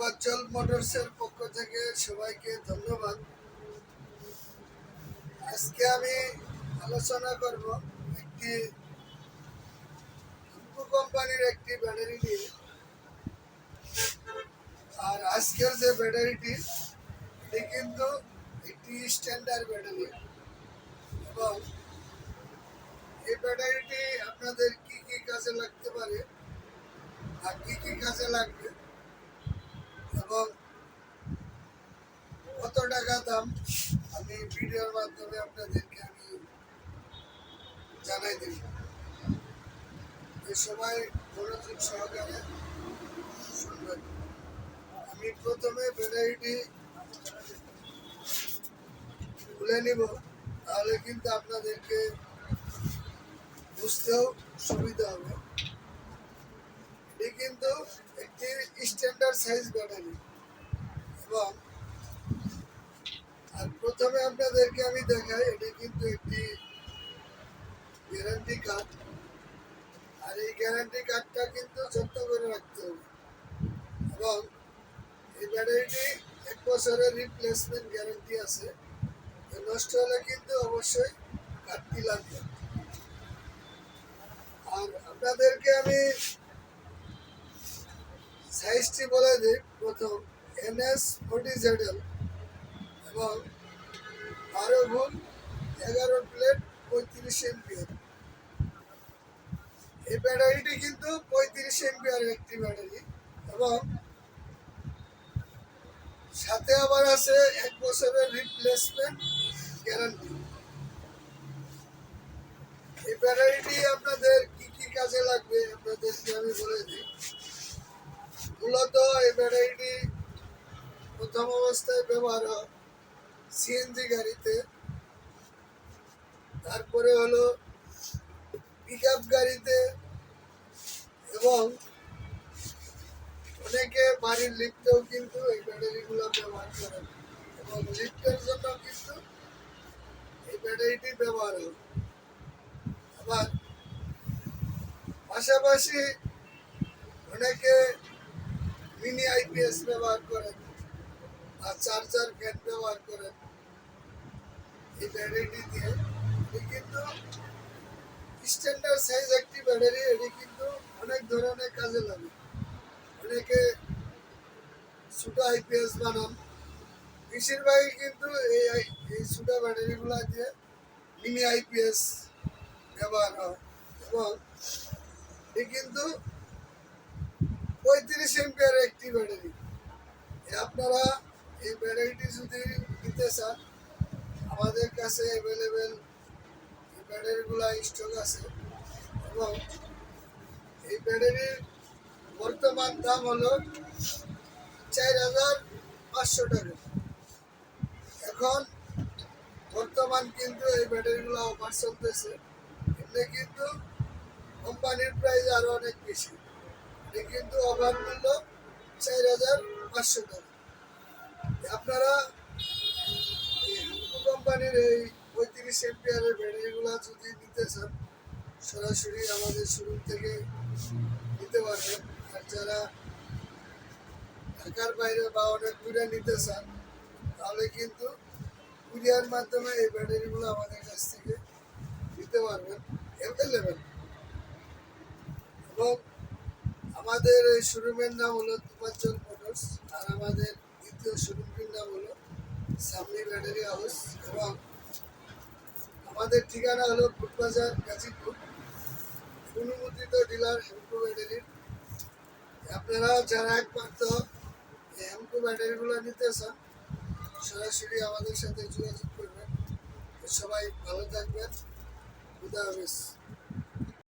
পূর্বাঞ্চল মোটরসের পক্ষ থেকে সবাইকে ধন্যবাদ। আজকে আমি আলোচনা করব একটি কোম্পানির একটি ব্যাটারি নিয়ে। আর আজকের যে ব্যাটারিটি, এটি কিন্তু একটি স্ট্যান্ডার্ড ব্যাটারি। এবং এই ব্যাটারিটি আপনাদের কি কি কাজে লাগতে পারে, আর কি কি কাজে লাগবে এবং কত টাকা দাম, আমি ভিডিওর মাধ্যমে আপনাদেরকে আমি জানাই দেব। এই সময় মনোযোগ সহকারে শুনবেন। আমি প্রথমে ব্যাটারিটি খুলে নিব, তাহলে কিন্তু আপনাদেরকে বুঝতেও সুবিধা হবে এটি কিন্তু একটি স্ট্যান্ডার্ড সাইজ ব্যাটারি এবং আর প্রথমে আপনাদেরকে আমি দেখাই, এটি কিন্তু একটি গ্যারান্টি কার্ড আর এই গ্যারান্টি কার্ডটা কিন্তু যত্ন করে রাখতে হবে। এবং এই ব্যাটারিটি এক বছরের রিপ্লেসমেন্ট গ্যারান্টি আছে। নষ্ট হলে কিন্তু অবশ্যই কাটতি লাগবে। আর আপনাদেরকে আমি সাইজটি বলে দিই। প্রথম এনএস ফোর্টি জেডেল এবং বারো ভুল এগারো প্লেট পঁয়ত্রিশ এমপিয়ার এই ব্যাটারিটি কিন্তু পঁয়ত্রিশ এমপিয়ার একটি ব্যাটারি এবং সাথে আবার আছে এক বছরের রিপ্লেসমেন্ট গ্যারান্টি এই ব্যাটারিটি আপনাদের সিএনজি গাড়িতে। তারপরে হলো পিক গাড়িতে এবং অনেকে বাড়ির কিন্তু এই ব্যাটারিগুলো ব্যবহার করেন এবং লিফটের জন্য কিন্তু এই ব্যাটারিটি ব্যবহার হয়। আবার পাশাপাশি অনেকে মিনি আইপিএস ব্যবহার করেন। আর চার্জার ফ্যান ব্যবহার করেন। এই ব্যাটারিটি দিয়ে। কিন্তু স্ট্যান্ডার্ড সাইজ একটি ব্যাটারি এটি কিন্তু অনেক ধরনের কাজে লাগে। অনেকে ছোট আইপিএস বানান। বেশিরভাগই কিন্তু এই এই ছোট ব্যাটারিগুলো দিয়ে মিনি আইপিএস ব্যবহার হয়। এবং এটি কিন্তু পঁয়ত্রিশ এমপিয়ার একটি ব্যাটারি আপনারা এই ব্যাটারিটি যদি নিতে চান, আমাদের কাছে অ্যাভেলেবেল ব্যাটারিগুলো স্টক আছে এবং এই ব্যাটারির বর্তমান দাম হলো চার হাজার পাঁচশো টাকা। এখন বর্তমান কিন্তু এই ব্যাটারিগুলো অফার চলতেছে, এমনি কিন্তু কোম্পানির প্রাইস আরও অনেক বেশি। কিন্তু অফার মূল্য চার হাজার পাঁচশো টাকা। আপনারা কোম্পানির এই পঁয়ত্রিশ এমপিআরের ব্যাটারিগুলো যদি নিতে চান, সরাসরি আমাদের শুরু থেকে নিতে পারবেন। আর যারা ঢাকার বাইরে বা অনেক দূরে নিতে চান, তাহলে কিন্তু কুরিয়ার মাধ্যমে এই ব্যাটারিগুলো আমাদের কাছ থেকে নিতে পারবেন অ্যাভেলেবেল এবং আমাদের এই শোরুমের নাম হলো তুপাঞ্চল মোটরস আর আমাদের দ্বিতীয় শোরুমটির নাম হলো সামনি ব্যাটারি হাউস এবং আমাদের ঠিকানা হলো ফুটবাজার গাজীপুর। অনুমোদিত ডিলার হেমকো ব্যাটারির আপনারা যারা একমাত্র হেমকো ব্যাটারিগুলো নিতে চান, সরাসরি আমাদের সাথে যোগাযোগ করবেন। সবাই ভালো থাকবেন। খুদা হাফেজ।